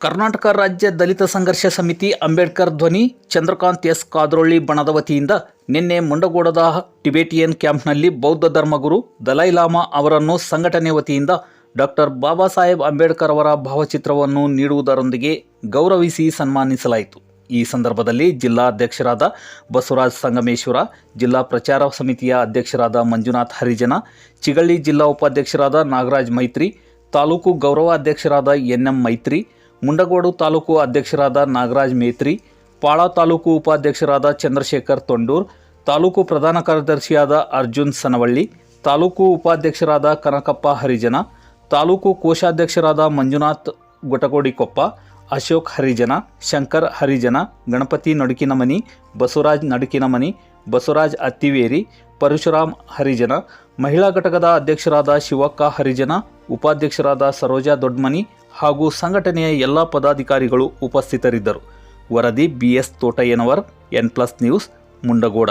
ಕರ್ನಾಟಕ ರಾಜ್ಯ ದಲಿತ ಸಂಘರ್ಷ ಸಮಿತಿ ಅಂಬೇಡ್ಕರ್ ಧ್ವನಿ ಚಂದ್ರಕಾಂತ್ ಎಸ್ ಕಾದ್ರೊಳ್ಳಿ ಬಣದ ವತಿಯಿಂದ ನಿನ್ನೆ ಮುಂಡಗೋಡದ ಟಿಬೇಟಿಯನ್ ಕ್ಯಾಂಪ್ನಲ್ಲಿ ಬೌದ್ಧ ಧರ್ಮಗುರು ದಲೈಲಾಮಾ ಅವರನ್ನು ಸಂಘಟನೆ ವತಿಯಿಂದ ಡಾಕ್ಟರ್ ಬಾಬಾ ಸಾಹೇಬ್ ಅಂಬೇಡ್ಕರ್ ಅವರ ಭಾವಚಿತ್ರವನ್ನು ನೀಡುವುದರೊಂದಿಗೆ ಗೌರವಿಸಿ ಸನ್ಮಾನಿಸಲಾಯಿತು. ಈ ಸಂದರ್ಭದಲ್ಲಿ ಜಿಲ್ಲಾಧ್ಯಕ್ಷರಾದ ಬಸವರಾಜ್ ಸಂಗಮೇಶ್ವರ, ಜಿಲ್ಲಾ ಪ್ರಚಾರ ಸಮಿತಿಯ ಅಧ್ಯಕ್ಷರಾದ ಮಂಜುನಾಥ್ ಹರಿಜನ, ಚಿಗಳ್ಳಿ ಜಿಲ್ಲಾ ಉಪಾಧ್ಯಕ್ಷರಾದ ನಾಗರಾಜ್ ಮೈತ್ರಿ, ತಾಲೂಕು ಗೌರವಾಧ್ಯಕ್ಷರಾದ ಎನ್ ಎಂ ಮೈತ್ರಿ ಮುಂಡಗೋಡು ತಾಲೂಕು ಅಧ್ಯಕ್ಷರಾದ ನಾಗರಾಜ್ ಮೇತ್ರಿ, ಪಾಳ ತಾಲೂಕು ಉಪಾಧ್ಯಕ್ಷರಾದ ಚಂದ್ರಶೇಖರ್ ತೊಂಡೂರ್, ತಾಲೂಕು ಪ್ರಧಾನ ಕಾರ್ಯದರ್ಶಿಯಾದ ಅರ್ಜುನ್ ಸನವಳ್ಳಿ, ತಾಲೂಕು ಉಪಾಧ್ಯಕ್ಷರಾದ ಕನಕಪ್ಪ ಹರಿಜನ, ತಾಲೂಕು ಕೋಶಾಧ್ಯಕ್ಷರಾದ ಮಂಜುನಾಥ್ ಗೊಟಗೋಡಿಕೊಪ್ಪ, ಅಶೋಕ್ ಹರಿಜನ, ಶಂಕರ್ ಹರಿಜನ, ಗಣಪತಿ ನಡುಕಿನಮನಿ, ಬಸವರಾಜ್ ನಡುಕಿನಮನಿ ಬಸವರಾಜ್ ಅತ್ತಿವೇರಿ, ಪರಶುರಾಮ್ ಹರಿಜನ, ಮಹಿಳಾ ಘಟಕದ ಅಧ್ಯಕ್ಷರಾದ ಶಿವಕ್ಕ ಹರಿಜನ, ಉಪಾಧ್ಯಕ್ಷರಾದ ಸರೋಜಾ ದೊಡ್ಮನಿ ಹಾಗೂ ಸಂಘಟನೆಯ ಎಲ್ಲ ಪದಾಧಿಕಾರಿಗಳು ಉಪಸ್ಥಿತರಿದ್ದರು. ವರದಿ B S Totayyanavar, N plus news, Mundagod.